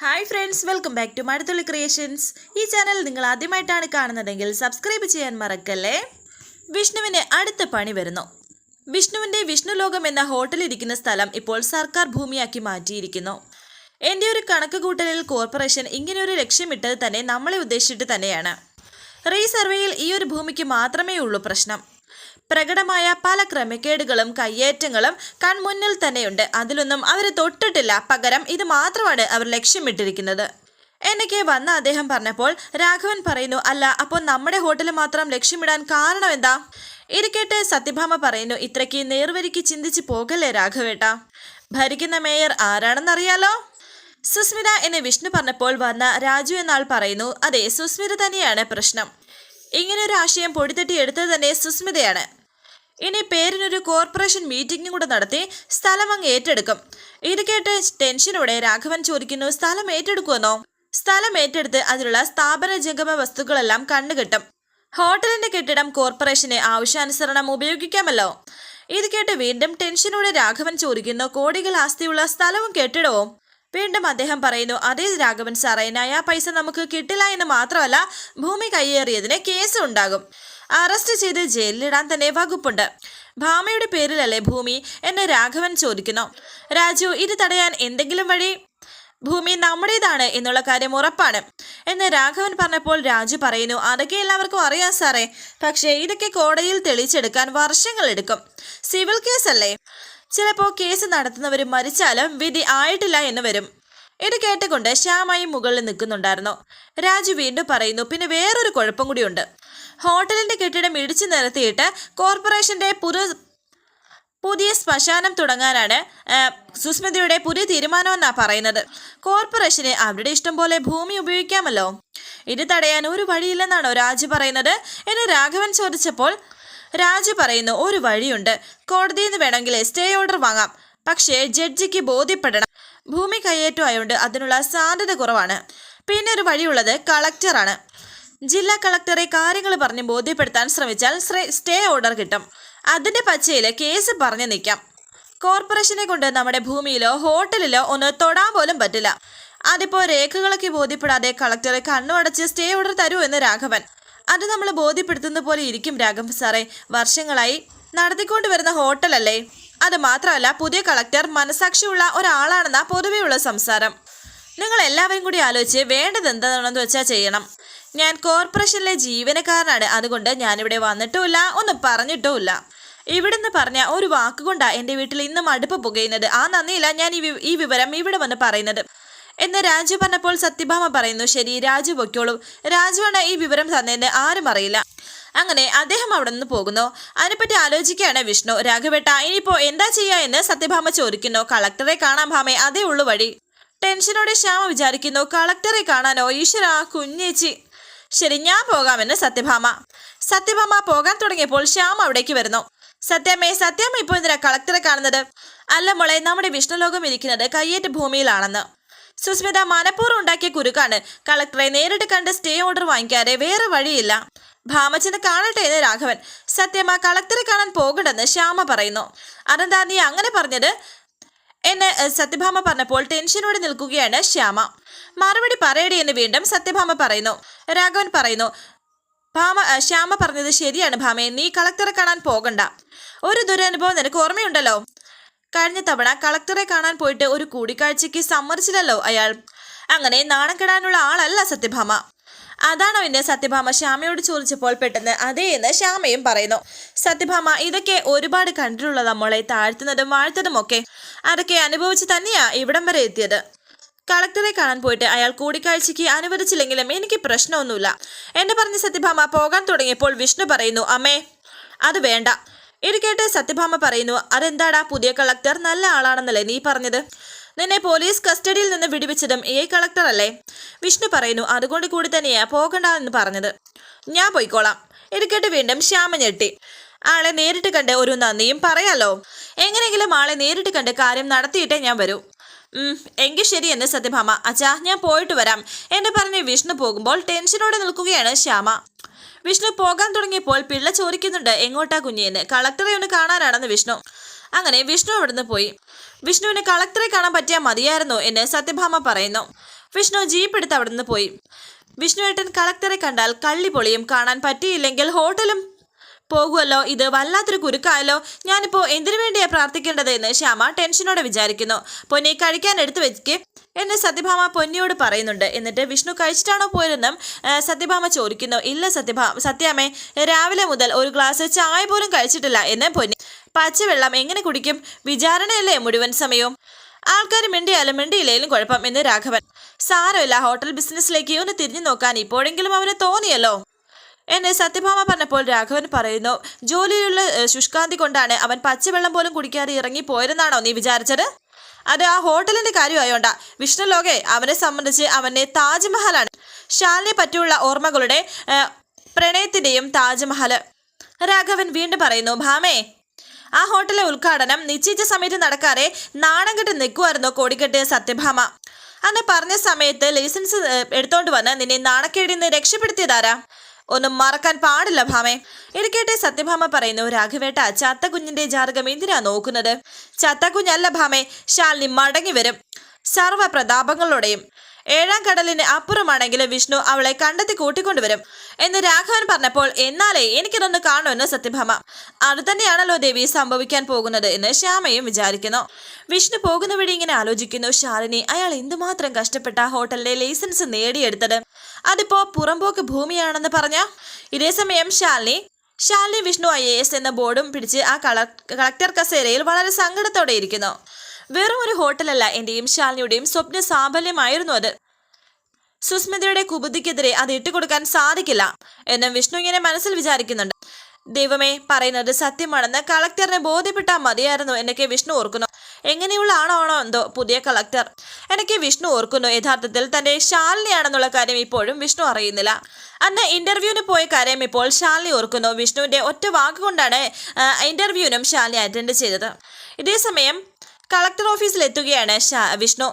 Hi friends welcome back to Mazhathulli creations ഈ channel നിങ്ങൾ ആദ്യമായിട്ടാണ് കാണുന്നതെങ്കിൽ സബ്സ്ക്രൈബ് ചെയ്യാൻ മറക്കല്ലേ? വിഷ്ണുവിന് അടുത്ത പണി വരുന്നു. വിഷ്ണുവിന്റെ വിഷ്ണുലോകം എന്ന ഹോട്ടലിരിക്കുന്ന സ്ഥലം ഇപ്പോൾ സർക്കാർ ഭൂമിയാക്കി മാറ്റിയിരിക്കുന്നു. എന്റെ ഒരു കണക്ക് കൂട്ടലിൽ കോർപ്പറേഷൻ ഇങ്ങനെയൊരു ലക്ഷ്യമിട്ടത് തന്നെ നമ്മളെ ഉദ്ദേശിച്ചിട്ട് തന്നെയാണ്. റീസർവേയിൽ ഈ ഒരു ഭൂമിക്ക് മാത്രമേ ഉള്ളൂ പ്രശ്നം. പ്രകടമായ പല ക്രമക്കേടുകളും കയ്യേറ്റങ്ങളും കൺമുന്നിൽ തന്നെയുണ്ട്. അതിലൊന്നും അവർ തൊട്ടിട്ടില്ല. പകരം ഇത് മാത്രമാണ് അവർ ലക്ഷ്യമിട്ടിരിക്കുന്നത്. എന്നൊക്കെ വന്ന അദ്ദേഹം പറഞ്ഞപ്പോൾ രാഘവൻ പറയുന്നു അല്ല അപ്പോൾ നമ്മുടെ ഹോട്ടൽ മാത്രം ലക്ഷ്യമിടാൻ കാരണം എന്താ? ഇരിക്കട്ടെ കേട്ട് സത്യഭാമ പറയുന്നു ഇത്രയ്ക്ക് നേർവരിക്ക് ചിന്തിച്ച് പോകല്ലേ രാഘവേട്ട? ഭരിക്കുന്ന മേയർ ആരാണെന്നറിയാലോ? സുസ്മിത എന്നെ വിഷ്ണു പറഞ്ഞപ്പോൾ വന്ന രാജു എന്നാൾ പറയുന്നു അതെ സുസ്മിത തന്നെയാണ് പ്രശ്നം. ഇങ്ങനെ ഒരു ആശയം പൊടിത്തട്ടി എടുത്തത് തന്നെ സുസ്മിതയാണ്. ഇനി പേരിനൊരു കോർപ്പറേഷൻ മീറ്റിംഗും കൂടെ നടത്തി സ്ഥലം അങ്ങ് ഏറ്റെടുക്കും. ഇത് കേട്ട് ടെൻഷനോടെ രാഘവൻ ചോദിക്കുന്നു സ്ഥലം ഏറ്റെടുക്കുമെന്നോ? സ്ഥലം ഏറ്റെടുത്ത് അതിലുള്ള സ്ഥാപന ജംഗമ വസ്തുക്കളെല്ലാം കണ്ടുകിട്ടും ഹോട്ടലിന്റെ കെട്ടിടം കോർപ്പറേഷന് ആവശ്യാനുസരണം ഉപയോഗിക്കാമല്ലോ? ഇത് കേട്ട് വീണ്ടും ടെൻഷനോടെ രാഘവൻ ചോദിക്കുന്നു കോടികൾ ആസ്തിയുള്ള സ്ഥലവും കെട്ടിടവും? വീണ്ടും അദ്ദേഹം പറയുന്നു അതേ രാഘവൻ സാറേ പൈസ നമുക്ക് കിട്ടില്ല എന്ന് മാത്രമല്ല ഭൂമി കയ്യേറിയതിന് കേസ് ഉണ്ടാകും അറസ്റ്റ് ചെയ്ത് ജയിലിലിടാൻ തന്നെ വകുപ്പുണ്ട്. ഭാമയുടെ പേരിലല്ലേ ഭൂമി? എന്ന് രാഘവൻ ചോദിക്കുന്നു. രാജു ഇത് തടയാൻ എന്തെങ്കിലും വഴി? ഭൂമി നമ്മുടേതാണ് എന്നുള്ള കാര്യം ഉറപ്പാണ്. എന്ന് രാഘവൻ പറഞ്ഞപ്പോൾ രാജു പറയുന്നു അതൊക്കെ എല്ലാവർക്കും അറിയാം സാറേ. പക്ഷേ ഇതൊക്കെ കോടതിയിൽ തെളിയിച്ചെടുക്കാൻ വർഷങ്ങളെടുക്കും സിവിൽ കേസല്ലേ? ചിലപ്പോൾ കേസ് നടത്തുന്നവർ മരിച്ചാലും വിധി ആയിട്ടില്ല എന്ന് വരും. ഇത് കേട്ടുകൊണ്ട് ശ്യാമായി മുകളിൽ നിൽക്കുന്നുണ്ടായിരുന്നു. രാജു വീണ്ടും പറയുന്നു പിന്നെ വേറൊരു കുഴപ്പം കൂടിയുണ്ട്. ഹോട്ടലിന്റെ കെട്ടിടം ഇടിച്ചു നിരത്തിയിട്ട് കോർപ്പറേഷന്റെ പുതു പുതിയ ശ്മശാനം തുടങ്ങാനാണ് സുസ്മിതയുടെ പുതിയ തീരുമാനമെന്നാ പറയുന്നത്. കോർപ്പറേഷന് അവരുടെ ഇഷ്ടം പോലെ ഭൂമി ഉപയോഗിക്കാമല്ലോ. ഇത് തടയാൻ ഒരു വഴിയില്ലെന്നാണോ രാജു പറയുന്നത്? എന്ന് രാഘവൻ ചോദിച്ചപ്പോൾ രാജു പറയുന്നു ഒരു വഴിയുണ്ട്. കോടതിയിൽ നിന്ന് വേണമെങ്കിൽ സ്റ്റേ ഓർഡർ വാങ്ങാം. പക്ഷേ ജഡ്ജിക്ക് ബോധ്യപ്പെടണം. ഭൂമി കയ്യേറ്റമായോണ്ട് അതിനുള്ള സാധ്യത കുറവാണ്. പിന്നെ ഒരു വഴിയുള്ളത് കളക്ടറാണ്. ജില്ലാ കളക്ടറെ കാര്യങ്ങൾ പറഞ്ഞ് ബോധ്യപ്പെടുത്താൻ ശ്രമിച്ചാൽ സ്റ്റേ ഓർഡർ കിട്ടും. അതിന്റെ പച്ചയിൽ കേസ് പറഞ്ഞു നിൽക്കാം. കോർപ്പറേഷനെ കൊണ്ട് നമ്മുടെ ഭൂമിയിലോ ഹോട്ടലിലോ ഒന്ന് തൊടാൻ പോലും പറ്റില്ല. അതിപ്പോ രേഖകളൊക്കെ ബോധ്യപ്പെടാതെ കളക്ടറെ കണ്ണുടച്ച് സ്റ്റേ ഓർഡർ തരൂ എന്ന് രാഘവൻ. അത് നമ്മൾ ബോധ്യപ്പെടുത്തുന്ന പോലെ ഇരിക്കും രാഘവൻ സാറേ. വർഷങ്ങളായി നടത്തിക്കൊണ്ട് വരുന്ന ഹോട്ടലല്ലേ? അത് മാത്രമല്ല പുതിയ കളക്ടർ മനസാക്ഷിയുള്ള ഒരാളാണെന്ന പൊതുവെയുള്ള സംസാരം. നിങ്ങൾ എല്ലാവരും കൂടി ആലോചിച്ച് വേണ്ടത് എന്താണെന്ന് വെച്ചാൽ ചെയ്യണം. ഞാൻ കോർപ്പറേഷനിലെ ജീവനക്കാരനാണ്. അതുകൊണ്ട് ഞാനിവിടെ വന്നിട്ടുമില്ല. ഒന്നും പറഞ്ഞിട്ടുമില്ല. ഇവിടുന്ന് പറഞ്ഞ ഒരു വാക്കുകൊണ്ടാ എന്റെ വീട്ടിൽ ഇന്നും അടുപ്പ് പുകയുന്നത്. ആ നന്ദിയില്ല ഞാൻ ഈ ഈ വിവരം ഇവിടെ വന്ന് പറയുന്നത്. എന്ന് രാജു പറഞ്ഞപ്പോൾ സത്യഭാമ പറയുന്നു ശരി രാജു പൊയ്ക്കോളൂ. രാജുവാണ് ഈ വിവരം തന്നതെന്ന് ആരും അറിയില്ല. അങ്ങനെ അദ്ദേഹം അവിടെ നിന്ന് പോകുന്നു. അതിനെപ്പറ്റി ആലോചിക്കുകയാണ് വിഷ്ണു. രാഘവേട്ട ഇനിയിപ്പോ എന്താ ചെയ്യാ? എന്ന് സത്യഭാമ ചോദിക്കുന്നു. കളക്ടറെ കാണാൻ ഭാമേ. അതേ ഉള്ളു വഴി. ടെൻഷനോടെ ശ്യാമ വിചാരിക്കുന്നു. കളക്ടറെ കാണാനോ? ഈശ്വര കുഞ്ഞേച്ചി. ശരി ഞാൻ പോകാമെന്ന് സത്യഭാമ. സത്യഭാമ പോകാൻ തുടങ്ങിയപ്പോൾ ശ്യാം അവിടേക്ക് വരുന്നു. സത്യമേ സത്യാമ്മ ഇപ്പോൾ എന്തിനാ കളക്ടറെ കാണുന്നത്? അല്ല മോളെ നമ്മുടെ വിഷ്ണുലോകം ഇരിക്കുന്നത് കയ്യേറ്റ ഭൂമിയിലാണെന്ന്. സുസ്മിത മനഃപൂർവം ഉണ്ടാക്കിയ കുരുക്കാണ് കളക്ടറെ നേരിട്ട് കണ്ട് സ്റ്റേ ഓർഡർ വാങ്ങിക്കാതെ വേറെ വഴിയില്ല. ഭാമച്ചനെ കാണട്ടെ എന്ന് രാഘവൻ. സത്യമ്മ കളക്ടറെ കാണാൻ പോകണ്ടെന്ന് ശ്യാമ പറയുന്നു. അതെന്താ നീ അങ്ങനെ പറഞ്ഞത്? എന്ന് സത്യഭാമ പറഞ്ഞപ്പോൾ ടെൻഷനോടെ നിൽക്കുകയാണ് ശ്യാമ. മറുപടി പറയടി എന്ന് വീണ്ടും സത്യഭാമ പറയുന്നു. രാഘവൻ പറയുന്നു ഭാമ ശ്യാമ പറഞ്ഞത് ശരിയാണ് ഭാമേ നീ കളക്ടറെ കാണാൻ പോകണ്ട. ഒരു ദുരനുഭവം നിനക്ക് ഓർമ്മയുണ്ടല്ലോ? കഴിഞ്ഞ തവണ കളക്ടറെ കാണാൻ പോയിട്ട് ഒരു കൂടിക്കാഴ്ചയ്ക്ക് സമ്മതിച്ചില്ലല്ലോ അയാൾ. അങ്ങനെ നാണം കെടാനുള്ള ആളല്ല സത്യഭാമ. അതാണോ എന്ന് സത്യഭാമ ശ്യാമയോട് ചോദിച്ചപ്പോൾ പെട്ടെന്ന് അതേ എന്ന് ശ്യാമയും പറയുന്നു. സത്യഭാമ ഇതൊക്കെ ഒരുപാട് കണ്ടിട്ടുള്ളതാ മോളെ താഴ്ത്തുന്നതും വാഴ്ത്തതും ഒക്കെ അതൊക്കെ അനുഭവിച്ച് തന്നെയാ ഇവിടം വരെ എത്തിയത്. കളക്ടറെ കാണാൻ പോയിട്ട് അയാൾ കൂടിക്കാഴ്ചയ്ക്ക് അനുവദിച്ചില്ലെങ്കിലും എനിക്ക് പ്രശ്നമൊന്നുമില്ല. എന്നെ പറഞ്ഞ സത്യഭാമ പോകാൻ തുടങ്ങിയപ്പോൾ വിഷ്ണു പറയുന്നു അമ്മേ അത് വേണ്ട. ഇത് കേട്ട് സത്യഭാമ പറയുന്നു അതെന്താടാ പുതിയ കളക്ടർ നല്ല ആളാണെന്നല്ലേ നീ പറഞ്ഞത്? നിന്നെ പോലീസ് കസ്റ്റഡിയിൽ നിന്ന് വിടുവിച്ചതും ഏ കളക്ടർ അല്ലേ? വിഷ്ണു പറയുന്നു അതുകൊണ്ട് കൂടി തന്നെയാ പോകണ്ട എന്ന് പറഞ്ഞത്. ഞാൻ പോയിക്കോളാം. ഇത് കേട്ട് വീണ്ടും ശ്യാമ ഞെട്ടി. ആളെ നേരിട്ട് കണ്ട് ഒരു നന്ദിയും പറയാലോ? എങ്ങനെയെങ്കിലും ആളെ നേരിട്ട് കണ്ട് കാര്യം നടത്തിയിട്ടേ ഞാൻ വരൂ. എങ്കിൽ ശരി എന്ന് സത്യഭാമ. അച്ഛാ ഞാൻ പോയിട്ട് വരാം. എന്ന് പറഞ്ഞ് വിഷ്ണു പോകുമ്പോൾ ടെൻഷനോടെ നിൽക്കുകയാണ് ശ്യാമ. വിഷ്ണു പോകാൻ തുടങ്ങിയപ്പോൾ പിള്ള ചോദിക്കുന്നുണ്ട് എങ്ങോട്ടാ കുഞ്ഞിയെന്ന് കളക്ടറെ ഒന്ന് കാണാനാണെന്ന് വിഷ്ണു. അങ്ങനെ വിഷ്ണു അവിടുന്ന് പോയി. വിഷ്ണുവിന് കളക്ടറെ കാണാൻ പറ്റിയാൽ മതിയായിരുന്നു എന്ന് സത്യഭാമ പറയുന്നു. വിഷ്ണു ജീപ്പ് എടുത്ത് അവിടുന്ന് പോയി. വിഷ്ണുവേട്ടൻ കളക്ടറെ കണ്ടാൽ കള്ളിപൊളിയും കാണാൻ പറ്റിയില്ലെങ്കിൽ ഹോട്ടലും പോകുമല്ലോ ഇത് വല്ലാത്തൊരു കുരുക്കായല്ലോ. ഞാനിപ്പോ എന്തിനു വേണ്ടിയാ പ്രാർത്ഥിക്കേണ്ടത് എന്ന് ശ്യാമ ടെൻഷനോടെ വിചാരിക്കുന്നു. പൊന്നി കഴിക്കാൻ എടുത്തു വെക്ക്. എന്ന് സത്യഭാമ പൊന്നിയോട് പറയുന്നുണ്ട്. എന്നിട്ട് വിഷ്ണു കഴിച്ചിട്ടാണോ പോയതെന്നും സത്യഭാമ ചോദിക്കുന്നു. ഇല്ല സത്യഭാ സത്യാമേ രാവിലെ മുതൽ ഒരു ഗ്ലാസ് ചായ പോലും കഴിച്ചിട്ടില്ല എന്ന് പൊന്നി. പച്ചവെള്ളം എങ്ങനെ കുടിക്കും? വിചാരണയല്ലേ മുഴുവൻ സമയവും? ആൾക്കാർ മിണ്ടിയാലും മിണ്ടിയില്ലേലും കുഴപ്പം എന്ന് രാഘവൻ. സാരമില്ല ഹോട്ടൽ ബിസിനസ്സിലേക്ക് ഒന്ന് തിരിഞ്ഞു നോക്കാൻ ഇപ്പോഴെങ്കിലും അവന് തോന്നിയല്ലോ. എന്നെ സത്യഭാമ പറഞ്ഞപ്പോൾ രാഘവൻ പറയുന്നു ജോലിയിലുള്ള ശുഷ്കാന്തി കൊണ്ടാണ് അവൻ പച്ചവെള്ളം പോലും കുടിക്കാതെ ഇറങ്ങി പോയിരുന്നാണോ നീ വിചാരിച്ചത്? അത് ആ ഹോട്ടലിന്റെ കാര്യമായോണ്ട വിഷ്ണുലോകെ അവനെ സംബന്ധിച്ച് അവന്റെ താജ്മഹലാണ്. ഷാലിനെ പറ്റിയുള്ള ഓർമ്മകളുടെ പ്രണയത്തിന്റെയും താജ്മഹൽ. രാഘവൻ വീണ്ടും പറയുന്നു ഭാമേ ആ ഹോട്ടലിലെ ഉദ്ഘാടനം നിശ്ചയിച്ച സമയത്ത് നടക്കാതെ നാണം കെട്ട് നിൽക്കുമായിരുന്നു കോടിക്കെട്ട് സത്യഭാമ. അന്ന് പറഞ്ഞ സമയത്ത് ലൈസൻസ് എടുത്തോണ്ട് വന്ന് നിന്നെ നാണക്കേടിൽ നിന്ന് രക്ഷപ്പെടുത്തിയതാരാ? ഒന്നും മറക്കാൻ പാടില്ല ഭാമേ. ഇടക്കേട്ടെ സത്യഭാമ പറയുന്നു. രാഘവേട്ട ചത്തക്കുഞ്ഞിന്റെ ജാതകം എന്തിനാ നോക്കുന്നത്? ചത്തക്കുഞ്ഞല്ല ഭാമേ. ശാലിനി മടങ്ങി വരും. സർവ പ്രതാപങ്ങളോടെയും ഏഴാം കടലിന് അപ്പുറമാണെങ്കിലും വിഷ്ണു അവളെ കണ്ടെത്തി കൂട്ടിക്കൊണ്ടുവരും. എന്ന് രാഘവൻ പറഞ്ഞപ്പോൾ എന്നാലേ എനിക്കിതൊന്ന് കാണുമെന്ന് സത്യഭാമ. അത് തന്നെയാണല്ലോ ദേവി സംഭവിക്കാൻ പോകുന്നത് എന്ന് ശ്യാമയും വിചാരിക്കുന്നു. വിഷ്ണു പോകുന്ന വഴി ഇങ്ങനെ ആലോചിക്കുന്നു. ശാലിനി അയാൾ എന്തുമാത്രം കഷ്ടപ്പെട്ട ഹോട്ടലിലെ ലൈസൻസ് നേടിയെടുത്തത്? അതിപ്പോ പുറമ്പോക്ക് ഭൂമിയാണെന്ന് പറഞ്ഞ ഇതേസമയം Shalini Shalini Vishnu I A S എന്ന ബോർഡും പിടിച്ച് ആ കള- കളക്ടർ കസേരയിൽ വളരെ സങ്കടത്തോടെ ഇരിക്കുന്നു. വെറും ഒരു ഹോട്ടലല്ല എന്റെയും ശാലിനിയുടെയും സ്വപ്ന സാഫല്യമായിരുന്നു അത്. സുസ്മിതയുടെ കുബുദ്ധിക്കെതിരെ അത് ഇട്ടുകൊടുക്കാൻ സാധിക്കില്ല എന്നും വിഷ്ണു ഇങ്ങനെ മനസ്സിൽ വിചാരിക്കുന്നുണ്ട്. ദൈവമേ പറയുന്നത് സത്യമാണെന്ന് കളക്ടറിനെ ബോധ്യപ്പെട്ടാൽ മതിയായിരുന്നു എന്നൊക്കെ വിഷ്ണു ഓർക്കുന്നു. എങ്ങനെയുള്ള ആണാണോ എന്തോ പുതിയ കളക്ടർ എനിക്ക് വിഷ്ണു ഓർക്കുന്നു. യഥാർത്ഥത്തിൽ തന്റെ ശാലിനിയാണെന്നുള്ള കാര്യം ഇപ്പോഴും വിഷ്ണു അറിയുന്നില്ല. അന്ന് ഇന്റർവ്യൂവിന് പോയ കാര്യം ഇപ്പോൾ ശാലിനി ഓർക്കുന്നു. വിഷ്ണുവിന്റെ ഒറ്റ വാക്കുകൊണ്ടാണ് കൊണ്ടാണ് ഇന്റർവ്യൂവിനും ശാലിനി അറ്റൻഡ് ചെയ്തത്. ഇതേസമയം കളക്ടർ ഓഫീസിൽ എത്തുകയാണ് വിഷ്ണു.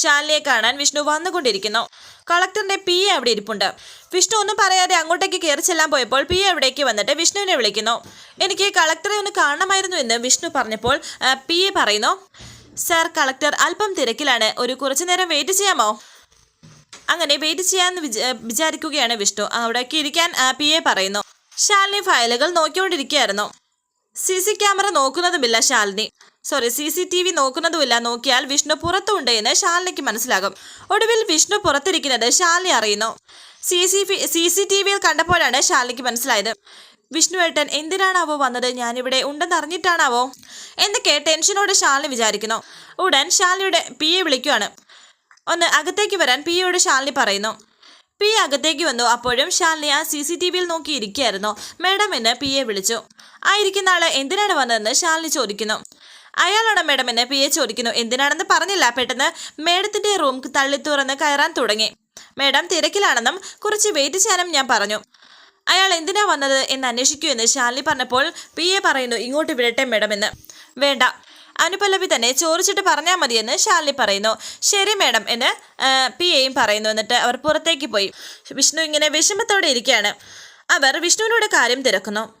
ശാലിനിയെ കാണാൻ വിഷ്ണു വന്നുകൊണ്ടിരിക്കുന്നു. കളക്ടറിന്റെ പി എ അവിടെ ഇരിപ്പുണ്ട്. വിഷ്ണു ഒന്നും പറയാതെ അങ്ങോട്ടേക്ക് കയറി ചെല്ലാൻ പോയപ്പോൾ പി എ അവിടേക്ക് വന്നിട്ട് വിഷ്ണുവിനെ വിളിക്കുന്നു. എനിക്ക് കളക്ടറെ ഒന്ന് കാണണമായിരുന്നു എന്ന് വിഷ്ണു പറഞ്ഞപ്പോൾ പി എ പറയുന്നു സാർ കളക്ടർ അല്പം തിരക്കിലാണ്. ഒരു കുറച്ചു നേരം വെയിറ്റ് ചെയ്യാമോ? അങ്ങനെ വെയിറ്റ് ചെയ്യാന്ന് വിച- വിചാരിക്കുകയാണ് വിഷ്ണു. അവിടേക്ക് ഇരിക്കാൻ പി എ പറയുന്നു. ശാലിനി ഫയലുകൾ നോക്കിക്കൊണ്ടിരിക്കുകയായിരുന്നു. C C camera നോക്കുന്നതുമില്ല Shalini. Sorry C C T V നോക്കുന്നതുമില്ല. നോക്കിയാൽ വിഷ്ണു പുറത്തുണ്ട് എന്ന് ശാലിനിക്ക് മനസ്സിലാകും. ഒടുവിൽ വിഷ്ണു പുറത്തിരിക്കുന്നത് ശാലിനി അറിയുന്നു. സി സി സി ടി കണ്ടപ്പോഴാണ് ശാലിനിക്ക് മനസ്സിലായത്. വിഷ്ണുവേട്ടൻ എന്തിനാണാവോ വന്നത്? ഞാനിവിടെ ഉണ്ടെന്ന് അറിഞ്ഞിട്ടാണാവോ? എന്നൊക്കെ ടെൻഷനോടെ ശാലിനി വിചാരിക്കുന്നു. ഉടൻ ശാലിനിയുടെ പി എ വിളിക്കുകയാണ് ഒന്ന് അകത്തേക്ക് വരാൻ പി എയോട് ശാലിനി പറയുന്നു. പി അകത്തേക്ക് വന്നു. അപ്പോഴും ശാലിനി ആ സി സി ടി വിയിൽ നോക്കിയിരിക്കുകയായിരുന്നു. മാഡം എന്ന് പി എ വിളിച്ചു. ആയിരിക്കുന്ന ആൾ എന്തിനാണ് വന്നതെന്ന് ശാലിനി ചോദിക്കുന്നു. അയാളാണ് മേഡം എന്ന് പി എ ചോദിക്കുന്നു. എന്തിനാണെന്ന് പറഞ്ഞില്ല. പെട്ടെന്ന് മേഡത്തിന്റെ റൂം തള്ളി തുറന്ന് കയറാൻ തുടങ്ങി. മേഡം തിരക്കിലാണെന്നും കുറച്ച് വെയിറ്റ് ചെയ്യാനും ഞാൻ പറഞ്ഞു. അയാൾ എന്തിനാ വന്നത് എന്ന് അന്വേഷിക്കൂ എന്ന് ശാലിനി പറഞ്ഞപ്പോൾ പി എ പറയുന്നു ഇങ്ങോട്ട് വിടട്ടെ മേഡം എന്ന്. വേണ്ട. അനുപല്ലവി തന്നെ ചോദിച്ചിട്ട് പറഞ്ഞാൽ മതിയെന്ന് ശാലിനി പറയുന്നു. ശരി മേഡം എന്ന് പി എയും പറയുന്നു. എന്നിട്ട് അവർ പുറത്തേക്ക് പോയി. വിഷ്ണു ഇങ്ങനെ വിഷമത്തോടെ ഇരിക്കുകയാണ്. അവർ വിഷ്ണുവിനോട് കാര്യം തിരക്കുന്നു.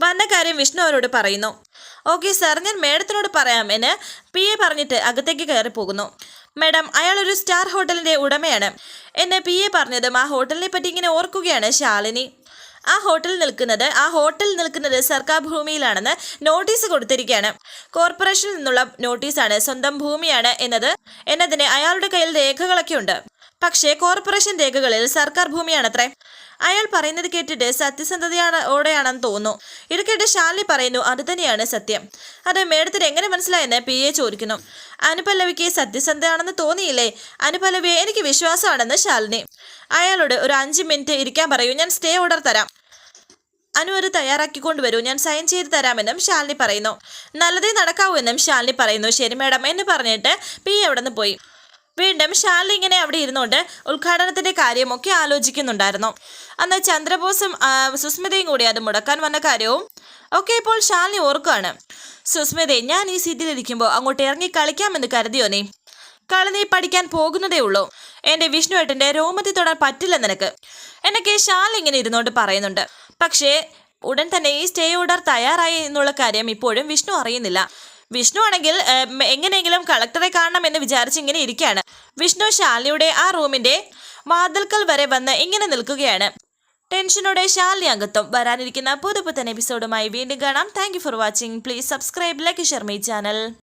വന്ന കാര്യം വിഷ്ണു അവരോട് പറയുന്നു. ഓക്കെ സാർ ഞാൻ മേഡത്തിനോട് പറയാം എന്ന് പി എ പറഞ്ഞിട്ട് അകത്തേക്ക് കയറി പോകുന്നു. മേഡം അയാൾ ഒരു സ്റ്റാർ ഹോട്ടലിന്റെ ഉടമയാണ്. എന്നെ പി എ പറഞ്ഞതും ആ ഹോട്ടലിനെ പറ്റി ഇങ്ങനെ ഓർക്കുകയാണ് ശാലിനി. ആ ഹോട്ടൽ നിൽക്കുന്നത് ആ ഹോട്ടൽ നിൽക്കുന്നത് സർക്കാർ ഭൂമിയിലാണെന്ന് നോട്ടീസ് കൊടുത്തിരിക്കുകയാണ്. കോർപ്പറേഷനിൽ നിന്നുള്ള നോട്ടീസാണ് സ്വന്തം ഭൂമിയാണ് എന്നത്. എന്നതിന് അയാളുടെ കയ്യിൽ രേഖകളൊക്കെ ഉണ്ട് പക്ഷേ കോർപ്പറേഷൻ രേഖകളിൽ സർക്കാർ ഭൂമിയാണത്രേ. അയാൾ പറയുന്നത് കേട്ടിട്ട് സത്യസന്ധതയാണ് ഓടെയാണെന്ന് തോന്നുന്നു. ഇത് ഷാലി പറയുന്നു അത് തന്നെയാണ് സത്യം. അത് മേഡത്തിന് എങ്ങനെ മനസ്സിലായെന്ന് പി എ ചോദിക്കുന്നു. അനുപല്ലവിക്ക് സത്യസന്ധയാണെന്ന് തോന്നിയില്ലേ? അനുപല്ലവിയെ എനിക്ക് വിശ്വാസമാണെന്ന് ഷാലിനി അയാളോട് ഒരു അഞ്ച് മിനിറ്റ് ഇരിക്കാൻ പറയൂ ഞാൻ സ്റ്റേ ഓർഡർ തരാം. അനു അത് തയ്യാറാക്കിക്കൊണ്ട് വരൂ ഞാൻ സൈൻ ചെയ്ത് തരാമെന്നും ഷാലിനി പറയുന്നു. നല്ലതേ നടക്കാവൂ എന്നും ഷാലിനി പറയുന്നു. ശരി മേഡം എന്ന് പറഞ്ഞിട്ട് പി അവിടെ നിന്ന് പോയി. വീണ്ടും ഷാർലി ഇങ്ങനെ അവിടെ ഇരുന്നുകൊണ്ട് ഉദ്ഘാടനത്തിന്റെ കാര്യമൊക്കെ ആലോചിക്കുന്നുണ്ടായിരുന്നു. അന്ന് ചന്ദ്രബോസും സുസ്മിതയും കൂടി അത് മുടക്കാൻ വന്ന കാര്യവും ഒക്കെ ഇപ്പോൾ ഷാലിനി ഓർക്കുകയാണ്. സുസ്മിതയെ ഞാൻ ഈ സീറ്റിൽ ഇരിക്കുമ്പോൾ അങ്ങോട്ട് ഇറങ്ങി കളിക്കാമെന്ന് കരുതിയോ നീ? കളി നീ പഠിക്കാൻ പോകുന്നതേ ഉള്ളൂ. എന്റെ വിഷ്ണുവേട്ടന്റെ രോമത്തിൽ തൊടാൻ പറ്റില്ല നിനക്ക്. എന്നൊക്കെ ഷാൽ ഇങ്ങനെ ഇരുന്നോണ്ട് പറയുന്നുണ്ട്. പക്ഷേ ഉടൻ തന്നെ ഈ സ്റ്റേ ഓർഡർ തയ്യാറായി എന്നുള്ള കാര്യം ഇപ്പോഴും വിഷ്ണു അറിയുന്നില്ല. വിഷ്ണു ആണെങ്കിൽ എങ്ങനെയെങ്കിലും കളക്ടറെ കാണണം എന്ന് വിചാരിച്ച് ഇങ്ങനെ ഇരിക്കുകയാണ് വിഷ്ണു ശാലിയുടെ ആ റൂമിന്റെ വാതിൽക്കൽ വരെ വന്ന് ഇങ്ങനെ നിൽക്കുകയാണ്. ടെൻഷനോടെ ശാലിനി അംഗത്വം വരാനിരിക്കുന്ന പുതുപുത്തൻ എപ്പിസോഡുമായി വീണ്ടും കാണാം. Thank for watching. Please subscribe like share my channel.